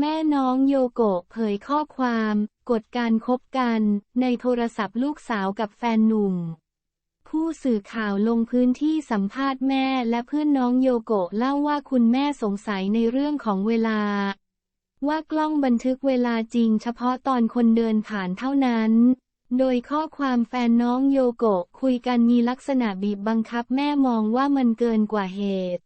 แม่น้องโยโกะเผยข้อความกดการคบกันในโทรศัพท์ลูกสาวกับแฟนหนุ่ม ผู้สื่อข่าวลงพื้นที่สัมภาษณ์แม่และเพื่อนน้องโยโกะเล่าว่าคุณแม่สงสัยในเรื่องของเวลา ว่ากล้องบันทึกเวลาจริงเฉพาะตอนคนเดินผ่านเท่านั้น โดยข้อความแฟนน้องโยโกะคุยกันมีลักษณะบีบบังคับแม่มองว่ามันเกินกว่าเหตุ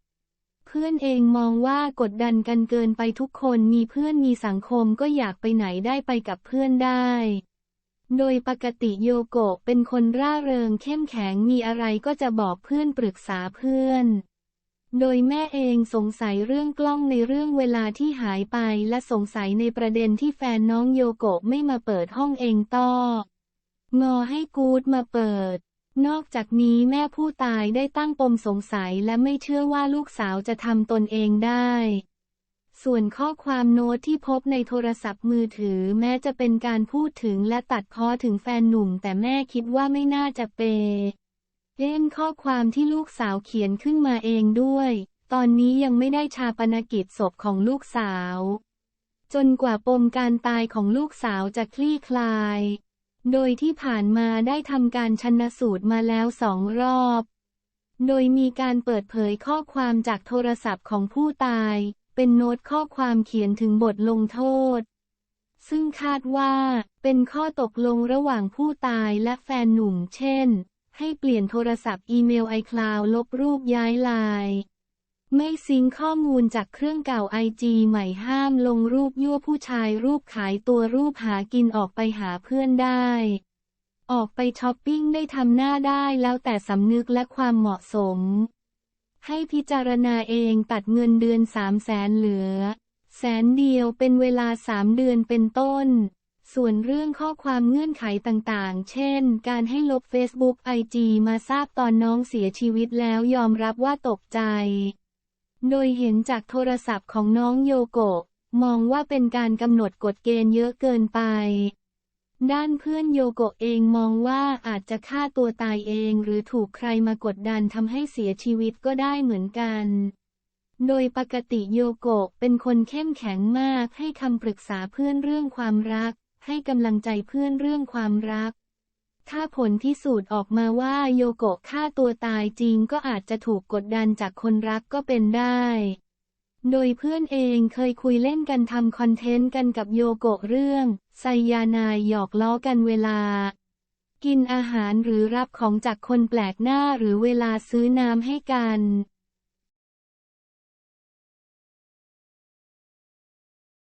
เพื่อนเองมองว่ากดดันกันเกินไปทุกคนมีเพื่อนมีสังคมก็อยากไปไหนได้ไปกับเพื่อนได้ โดยปกติโยโกะเป็นคนร่าเริงเข้มแข็งมีอะไรก็จะบอกเพื่อนปรึกษาเพื่อน โดยแม่เองสงสัยเรื่องกล้องในเรื่องเวลาที่หายไปและสงสัยในประเด็นที่แฟนน้องโยโกะไม่มาเปิดห้องเองต้องอให้กูดมาเปิด นอกจากนี้แม่ผู้ตายได้ตั้งปมสงสัยและไม่เชื่อว่าลูกสาวจะทำตนเองได้ ส่วนข้อความโน้ตที่พบในโทรศัพท์มือถือแม้จะเป็นการพูดถึงและตัดพ้อถึงแฟนหนุ่ม แต่แม่คิดว่าไม่น่าจะเปเล่นข้อความที่ลูกสาวเขียนขึ้นมาเองด้วย ตอนนี้ยังไม่ได้ชาปนกิจศพของลูกสาว จนกว่าปมการตายของลูกสาวจะคลี่คลาย โดยที่ผ่านมาได้ทำการชันสูตรมาแล้วสองรอบ โดยมีการเปิดเผยข้อความจากโทรศัพท์ของผู้ตาย เป็นโน้ตข้อความเขียนถึงบทลงโทษ ซึ่งคาดว่าเป็นข้อตกลงระหว่างผู้ตายและแฟนหนุ่มเช่น ให้เปลี่ยนโทรศัพท์อีเมล iCloud ลบรูปย้ายไลน์ ไม่ซิงข้อมูลจากเครื่องเก่าไอจีใหม่ห้ามลงรูปยั่วผู้ชายรูปขายตัวรูปหากินออกไปหาเพื่อนได้ ออกไปช้อปปิ้งได้ทำหน้าได้แล้วแต่สำนึกและความเหมาะสม ให้พิจารณาเองตัดเงินเดือนสามแสนเหลือ แสนเดียวเป็นเวลาสามเดือนเป็นต้น ส่วนเรื่องข้อความเงื่อนไขต่างๆ เช่น การให้ลบ Facebook IG มาทราบตอนน้องเสียชีวิตแล้วยอมรับว่าตกใจ โดยเห็นจากโทรศัพท์ของน้องโยโกะ มองว่าเป็นการกำหนดกฎเกณฑ์เยอะเกินไป ด้านเพื่อนโยโกะเองมองว่าอาจจะฆ่าตัวตายเองหรือถูกใครมากดดันทำให้เสียชีวิตก็ได้เหมือนกัน โดยปกติโยโกะเป็นคนเข้มแข็งมากให้คำปรึกษาเพื่อนเรื่องความรัก ให้กำลังใจเพื่อนเรื่องความรัก ถ้าผลพิสูจน์ออกมาว่าโยโกะฆ่าตัวตายจริงก็อาจจะถูกกดดันจากคนรักก็เป็นได้ โดยเพื่อนเองเคยคุยเล่นกันทำคอนเทนต์กันกับโยโกะเรื่องไซยานายหยอกล้อกันเวลา กินอาหารหรือรับของจากคนแปลกหน้าหรือเวลาซื้อน้ำให้กัน